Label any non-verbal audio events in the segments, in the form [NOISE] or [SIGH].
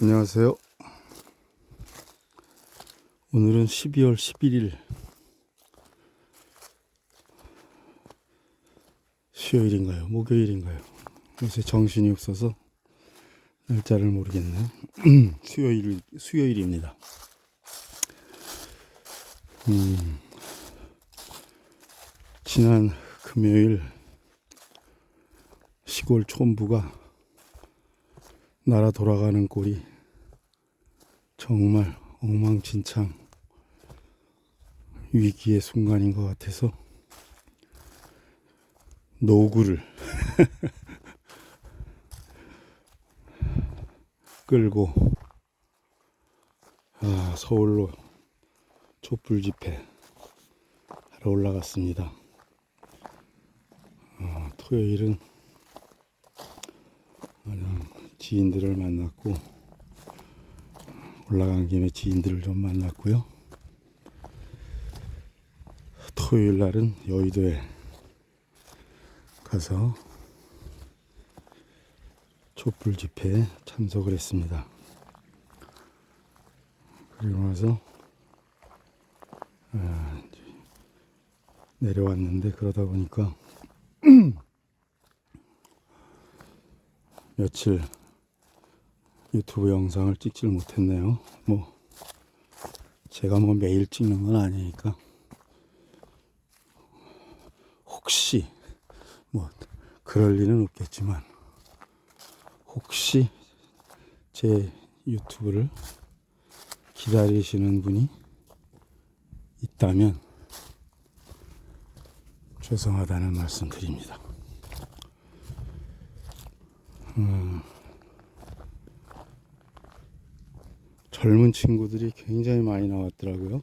안녕하세요. 오늘은 12월 11일 수요일인가요? 목요일인가요? 요새 정신이 없어서 날짜를 모르겠네요. [CLEARS THROAT] 수요일 수요일입니다. 음, 지난 금요일 시골 촌부가 나라 돌아가는 꼴이 정말 엉망진창 위기의 순간인 것 같아서 노구를 [LAUGHS] 끌고 아, 서울로 촛불 집회 하러 올라갔습니다. 어, 토요일은 그냥 지인들을 만났고 올라간 김에 지인들을 좀 만났고요. 토요일 날은 여의도에 가서 촛불 집회에 참석을 했습니다. 그리고 나서 아, 내려왔는데 그러다 보니까 [CLEARS THROAT] 며칠 유튜브 영상을 찍질 못했네요. 뭐 제가 뭐 매일 찍는 건 아니니까 혹시 뭐 그럴 리는 없겠지만 혹시 제 유튜브를 기다리시는 분이 있다면 죄송하다는 말씀 드립니다. 젊은 친구들이 굉장히 많이 나왔더라고요.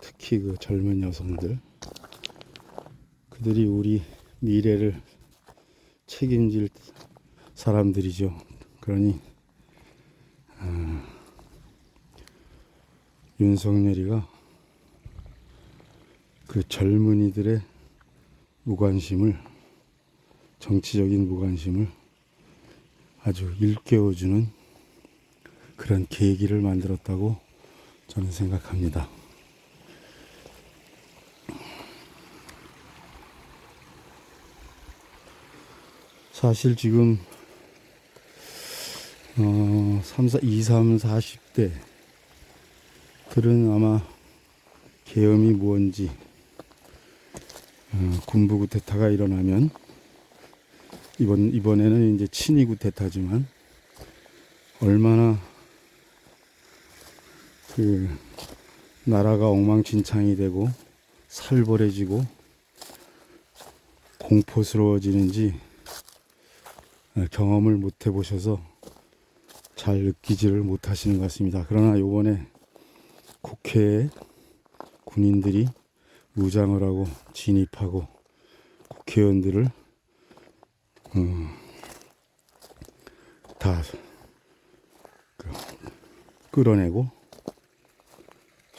특히 그 젊은 여성들. 그들이 우리 미래를 책임질 사람들이죠. 그러니 아, 윤석열이가 그 젊은이들의 무관심을 정치적인 무관심을 아주 일깨워주는 그런 계기를 만들었다고 저는 생각합니다. 사실 지금 어, 3, 4, 2, 3, 40대 들은 아마 계엄이 무언지 어, 군부 구테타가 일어나면 이번 이번에는 이제 친위 구테타지만 얼마나 그 나라가 엉망진창이 되고 살벌해지고 공포스러워지는지 경험을 못 해보셔서 잘 느끼지를 못하시는 것 같습니다. 그러나 요번에 국회에 군인들이 무장을 하고 진입하고 국회의원들을 음, 다 그, 끌어내고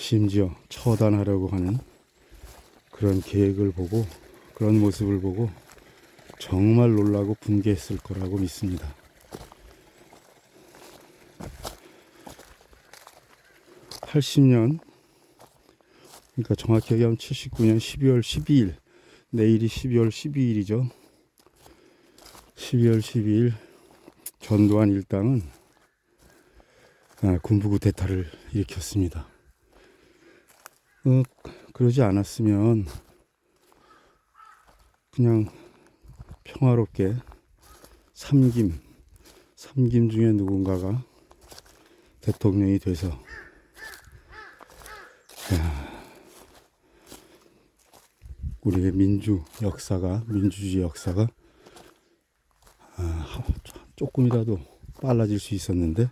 심지어 처단하려고 하는 그런 계획을 보고 그런 모습을 보고 정말 놀라고 분개했을 거라고 믿습니다. (80년) 그러니까 정확히 얘기하면 (79년) (12월 12일) 내일이 (12월 12일이죠) 12월 12일 전두환 일당은 아, 군부구 대타를 일으켰습니다. 어, 그러지 않았으면 그냥 평화롭게 삼김, 삼김 중에 누군가가 대통령이 돼서. 야, 우리의 민주 역사가 민주주의 역사가 아, 조금이라도 빨라질 수 있었는데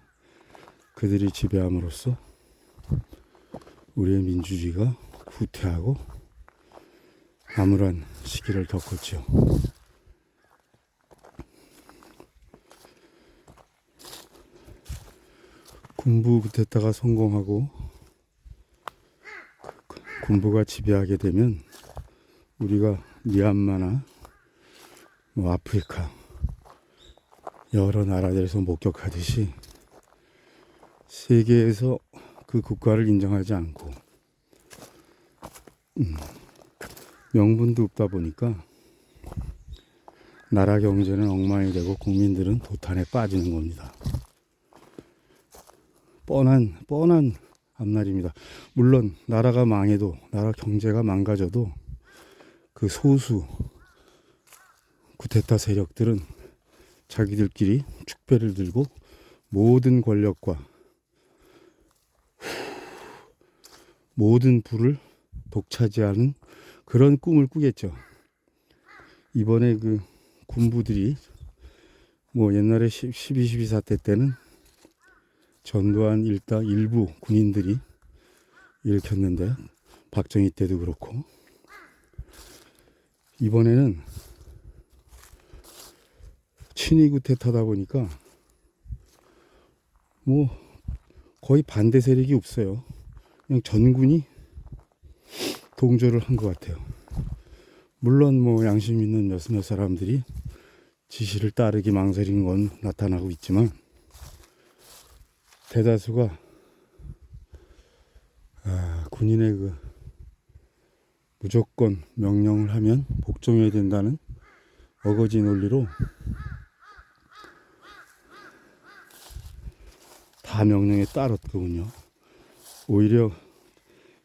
그들이 지배함으로써 우리의 민주주의가 후퇴하고 암울한 시기를 겪었죠. 군부 구테타가 성공하고 군부가 지배하게 되면 우리가 미얀마나 뭐 아프리카 여러 나라들에서 목격하듯이 세계에서 그 국가를 인정하지 않고 음, 명분도 없다 보니까 나라 경제는 엉망이 되고 국민들은 도탄에 빠지는 겁니다. 뻔한 뻔한 앞날입니다. 물론 나라가 망해도 나라 경제가 망가져도 그 소수 구테타 세력들은 자기들끼리 축배를 들고 모든 권력과 모든 부를 독차지하는 그런 꿈을 꾸겠죠. 이번에 그 군부들이 뭐 옛날에 12, 12 사태 때는 전두환 일당 일부 군인들이 일으켰는데 박정희 때도 그렇고 이번에는 친위 구 태타다 보니까 뭐 거의 반대 세력이 없어요. 그냥 전군이 동조를 한 것 같아요. 물론 뭐 양심 있는 몇몇 사람들이 지시를 따르기 망설이는 건 나타나고 있지만 대다수가 아, 군인의 그 무조건 명령을 하면 복종해야 된다는 어거지 논리로 다 명령에 따랐거든요. 오히려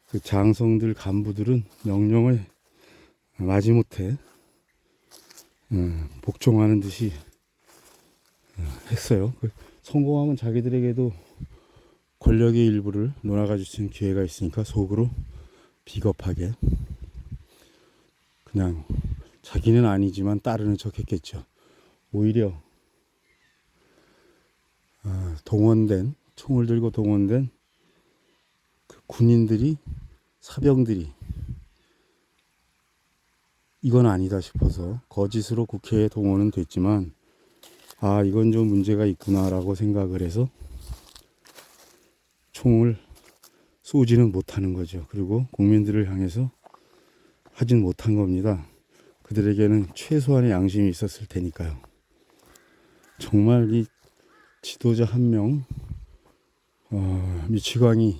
그 장성들 간부들은 명령을 마지못해 음, 복종하는 듯이 어, 했어요. 그 성공하면 자기들에게도 권력의 일부를 논아가질 수 있는 기회가 있으니까 속으로 비겁하게 그냥 자기는 아니지만 따르는 척 했겠죠. 오히려 아, 동원된 총을 들고 동원된 그 군인들이 사병들이 이건 아니다 싶어서 거짓으로 국회에 동원은 됐지만 아 이건 좀 문제가 있구나라고 생각을 해서 총을 쏘지는 못하는 거죠. 그리고 국민들을 향해서 하진 못한 겁니다. 그들에게는 최소한의 양심이 있었을 테니까요. 정말 이 지도자 한 명, 어, 미치광이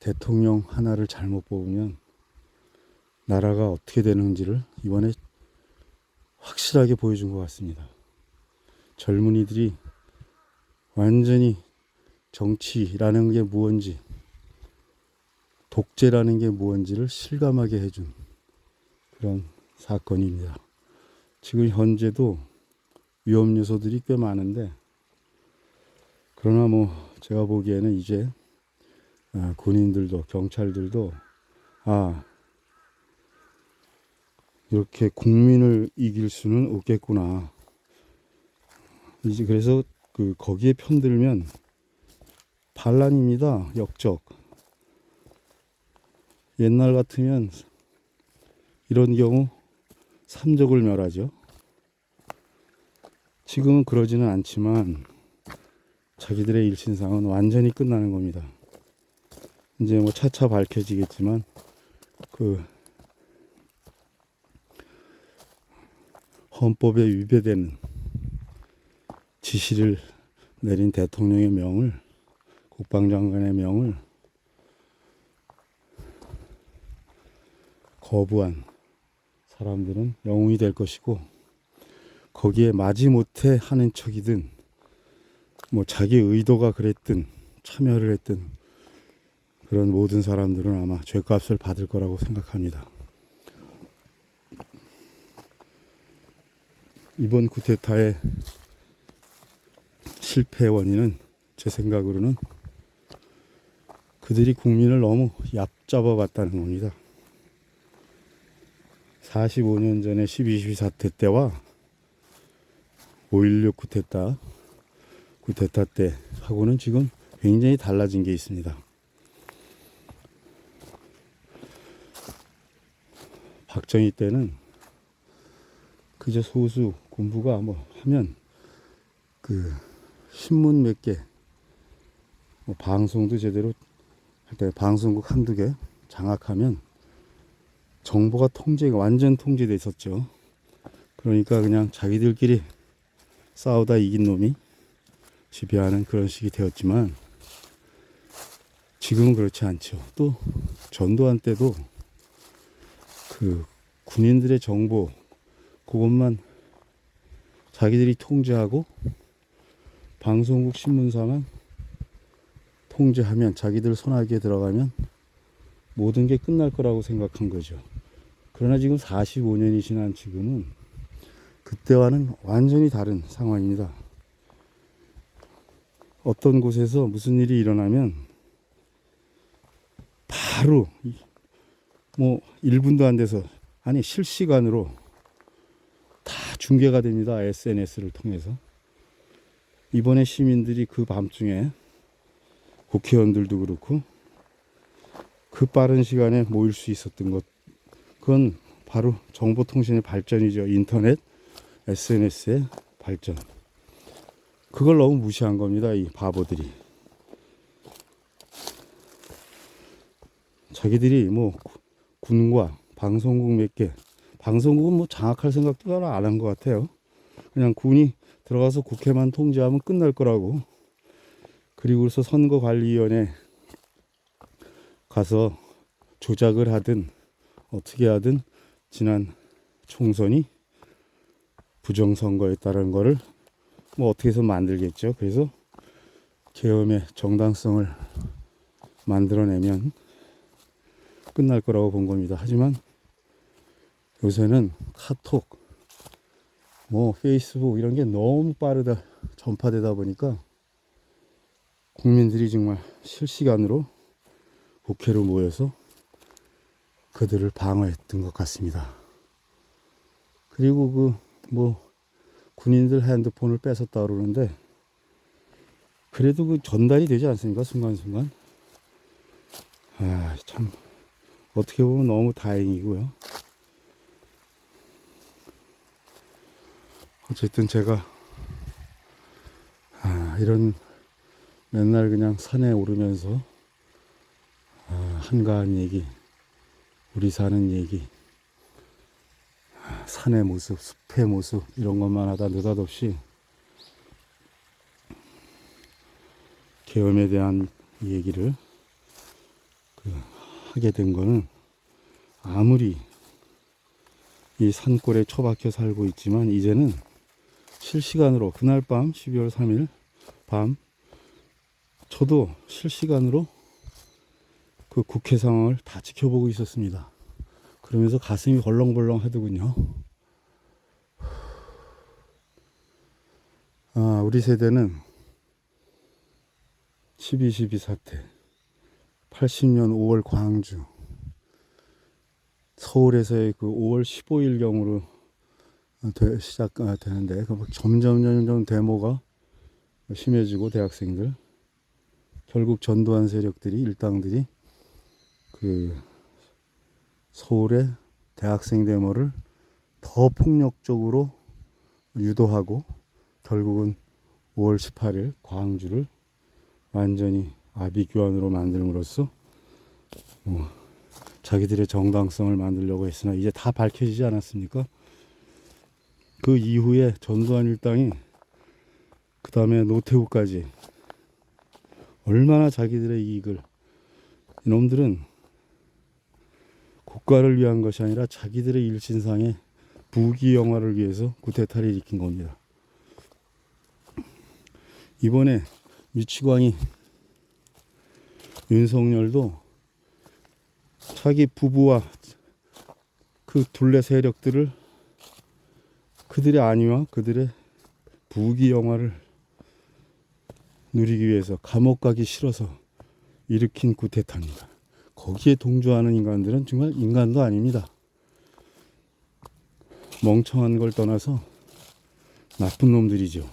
대통령 하나를 잘못 뽑으면 나라가 어떻게 되는지를 이번에 확실하게 보여준 것 같습니다. 젊은이들이 완전히 정치라는 게 무언지, 독재라는 게 무언지를 실감하게 해준 그런 사건입니다. 지금 현재도 위험 요소들이 꽤 많은데, 그러나 뭐 제가 보기에는 이제 아, 군인들도 경찰들도 아 이렇게 국민을 이길 수는 없겠구나. 이제 그래서 그 거기에 편들면 반란입니다. 역적. 옛날 같으면 이런 경우 삼적을 멸하죠. 지금은 그러지는 않지만 자기들의 일신상은 완전히 끝나는 겁니다. 이제 뭐 차차 밝혀지겠지만 그 헌법에 위배되는 지시를 내린 대통령의 명을 국방장관의 명을 거부한 사람들은 영웅이 될 것이고 거기에 마지못해 하는 척이든 뭐 자기 의도가 그랬든 참여를 했든 그런 모든 사람들은 아마 죄값을 받을 거라고 생각합니다. 이번 쿠데타의 실패 원인은 제 생각으로는 그들이 국민을 너무 얕잡아 봤다는 겁니다. 45년 전에 12.12 사태 때와 5.16 쿠데타, 쿠데타 때 하고는 지금 굉장히 달라진 게 있습니다. 박정희 때는 그저 소수 군부가 뭐 하면 그 신문 몇 개, 뭐 방송도 제대로 할 때 방송국 한두 개 장악하면 정보가 통제가 완전 통제돼 있었죠. 그러니까 그냥 자기들끼리 싸우다 이긴 놈이 지배하는 그런 식이 되었지만 지금은 그렇지 않죠. 또 전두환 때도 그 군인들의 정보 그것만 자기들이 통제하고 방송국 신문사만 통제하면 자기들 손아귀에 들어가면 모든 게 끝날 거라고 생각한 거죠. 그러나 지금 45년이 지난 지금은 그때와는 완전히 다른 상황입니다. 어떤 곳에서 무슨 일이 일어나면 바로 이- 뭐 1분도 안 돼서 아니 실시간으로 다 중계가 됩니다. SNS를 통해서. 이번에 시민들이 그 밤중에 국회의원들도 그렇고 그 빠른 시간에 모일 수 있었던 것 그건 바로 정보통신의 발전이죠. 인터넷, SNS의 발전. 그걸 너무 무시한 겁니다. 이 바보들이. 자기들이 뭐 구- 군과 방송국 몇 개, 방송국은 뭐 장악할 생각도 안한 것 같아요. 그냥 군이 들어가서 국회만 통제하면 끝날 거라고. 그리고서 선거관리위원회 가서 조작을 하든 어떻게 하든 지난 총선이 부정선거였다는 거를 뭐 어떻게 해서 만들겠죠. 그래서 계엄의 정당성을 만들어내면 끝날 거라고 본 겁니다. 하지만 요새는 카톡, 뭐 페이스북 이런 게 너무 빠르다 전파되다 보니까 국민들이 정말 실시간으로 국회로 모여서 그들을 방어했던 것 같습니다. 그리고 그 뭐 군인들 핸드폰을 뺏었다 그러는데 그래도 그 전달이 되지 않습니까? 순간순간. 아, 참 어떻게 보면 너무 다행이고요. 어쨌든 제가 아, 이런 맨날 그냥 산에 오르면서 아, 한가한 얘기, 우리 사는 얘기, 아, 산의 모습, 숲의 모습 이런 것만 하다 느닷없이 계엄에 대한 얘기를 그 하게 된 거는 아무리 이 산골에 처박혀 살고 있지만 이제는 실시간으로 그날 밤 12월 3일 밤 저도 실시간으로 그 국회 상황을 다 지켜보고 있었습니다. 그러면서 가슴이 벌렁벌렁 하더군요. 아, 우리 세대는 12.12 사태, 80년 5월 광주, 서울에서의 그 5월 15일경으로 시작되는데 그 점점 점점 데모가 심해지고 대학생들. 결국 전두환 세력들이 일당들이 그 서울의 대학생 데모를 더 폭력적으로 유도하고 결국은 5월 18일 광주를 완전히 아비규환으로 만들므로써 뭐 자기들의 정당성을 만들려고 했으나 이제 다 밝혀지지 않았습니까? 그 이후에 전두환 일당이 그 다음에 노태우까지 얼마나 자기들의 이익을 이놈들은 국가를 위한 것이 아니라 자기들의 일신상의 부귀 영화를 위해서 구테타를 일으킨 겁니다. 이번에 유치광이 윤석열도 자기 부부와 그 둘레 세력들을 그들의 안위와 그들의 부귀 영화를 누리기 위해서 감옥 가기 싫어서 일으킨 구테타입니다. 거기에 동조하는 인간들은 정말 인간도 아닙니다. 멍청한 걸 떠나서 나쁜 놈들이죠.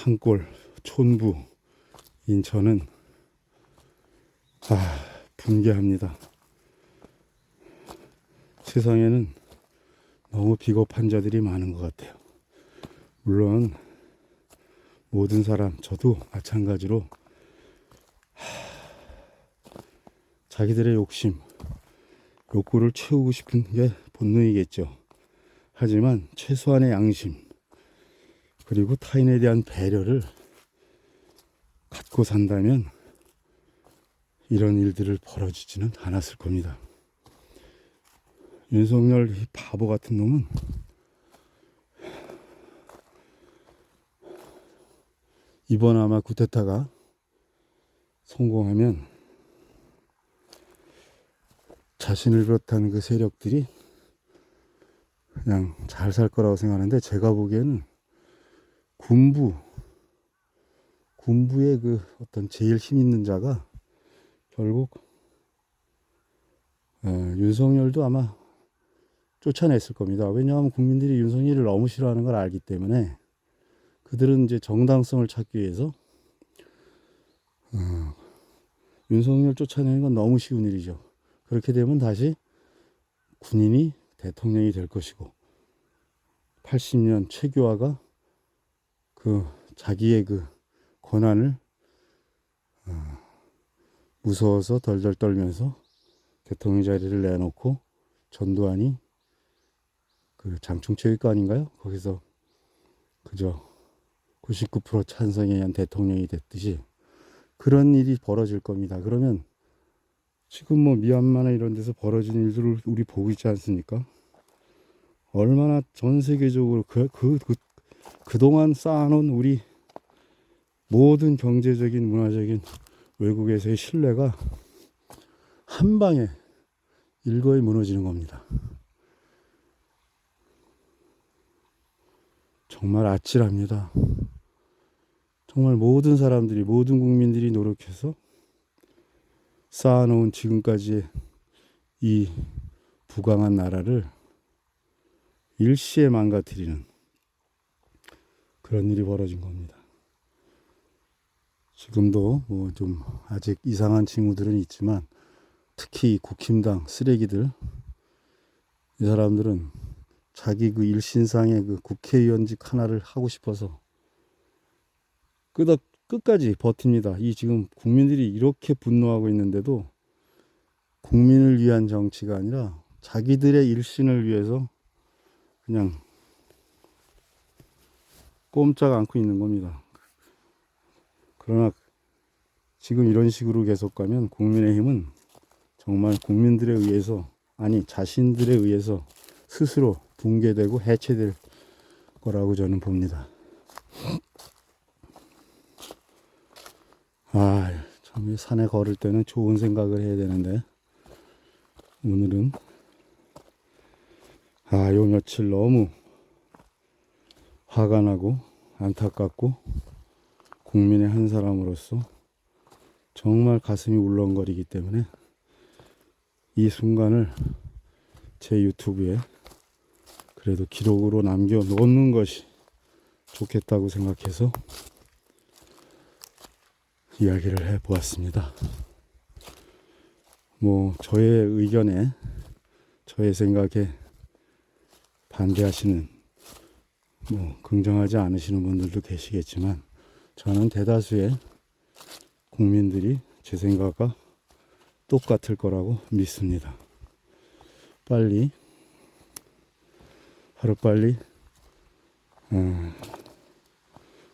산골, 촌부, 인천은 아, 분개합니다. 세상에는 너무 비겁한 자들이 많은 것 같아요. 물론 모든 사람, 저도 마찬가지로 하, 자기들의 욕심, 욕구를 채우고 싶은 게 본능이겠죠. 하지만 최소한의 양심, 그리고 타인에 대한 배려를 갖고 산다면 이런 일들을 벌어지지는 않았을 겁니다. 윤석열 이 바보 같은 놈은 이번 아마 구테타가 성공하면 자신을 비롯한 그 세력들이 그냥 잘 살 거라고 생각하는데 제가 보기에는 군부 군부의 그 어떤 제일 힘 있는 자가 결국 어, 윤석열도 아마 쫓아냈을 겁니다. 왜냐하면 국민들이 윤석열을 너무 싫어하는 걸 알기 때문에 그들은 이제 정당성을 찾기 위해서 어, 윤석열 쫓아내는 건 너무 쉬운 일이죠. 그렇게 되면 다시 군인이 대통령이 될 것이고 80년 최규하가 그 자기의 그 권한을 어, 무서워서 덜덜 떨면서 대통령 자리를 내놓고 전두환이 그 장충체육관인가요? 거기서 그저 99% 찬성에 의한 대통령이 됐듯이 그런 일이 벌어질 겁니다. 그러면 지금 뭐 미얀마나 이런 데서 벌어진 일들을 우리 보고 있지 않습니까? 얼마나 전 세계적으로 그, 그, 그, 그동안 쌓아놓은 우리 모든 경제적인 문화적인 외국에서의 신뢰가 한 방에 일거에 무너지는 겁니다. 정말 아찔합니다. 정말 모든 사람들이, 모든 국민들이 노력해서 쌓아놓은 지금까지의 이 부강한 나라를 일시에 망가뜨리는 그런 일이 벌어진 겁니다. 지금도 뭐 좀 아직 이상한 친구들은 있지만 특히 이 국힘당 쓰레기들 이 사람들은 자기 그 일신상의 그 국회의원직 하나를 하고 싶어서 끄덕 끝까지 버팁니다. 이 지금 국민들이 이렇게 분노하고 있는데도 국민을 위한 정치가 아니라 자기들의 일신을 위해서 그냥 꼼짝 않고 있는 겁니다. 그러나 지금 이런 식으로 계속 가면 국민의힘은 정말 국민들에 의해서 아니 자신들에 의해서 스스로 붕괴되고 해체될 거라고 저는 봅니다. 아, 참, 이 산에 걸을 때는 좋은 생각을 해야 되는데, 오늘은, 아, 요 며칠 너무 화가 나고, 안타깝고, 국민의 한 사람으로서 정말 가슴이 울렁거리기 때문에, 이 순간을 제 유튜브에 그래도 기록으로 남겨 놓는 것이 좋겠다고 생각해서 이야기를 해 보았습니다. 뭐, 저의 의견에, 저의 생각에 반대하시는, 뭐, 긍정하지 않으시는 분들도 계시겠지만, 저는 대다수의 국민들이 제 생각과 똑같을 거라고 믿습니다. 빨리, 하루빨리, 어,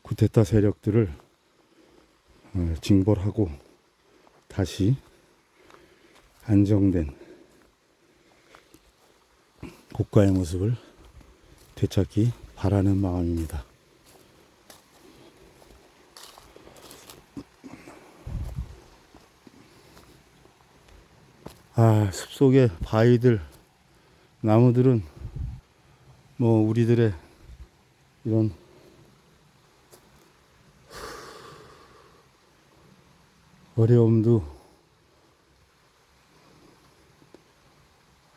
구테타 세력들을 어, 징벌하고 다시 안정된 국가의 모습을 되찾기 바라는 마음입니다. 아, 숲속의 바위들, 나무들은 뭐 우리들의 이런 어려움도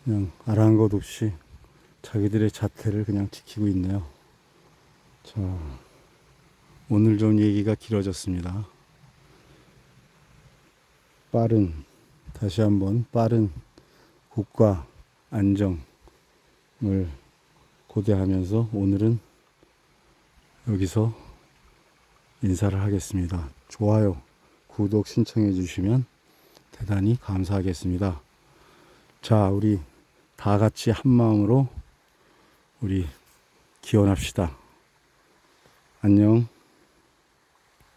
그냥 아랑곳 없이 자기들의 자태를 그냥 지키고 있네요. 자, 오늘 좀 얘기가 길어졌습니다. 빠른, 다시 한번 빠른 국가 안정을 고대하면서 오늘은 여기서 인사를 하겠습니다. 좋아요. 구독 신청해 주시면 대단히 감사하겠습니다. 자, 우리 다 같이 한 마음으로 우리 기원합시다. 안녕.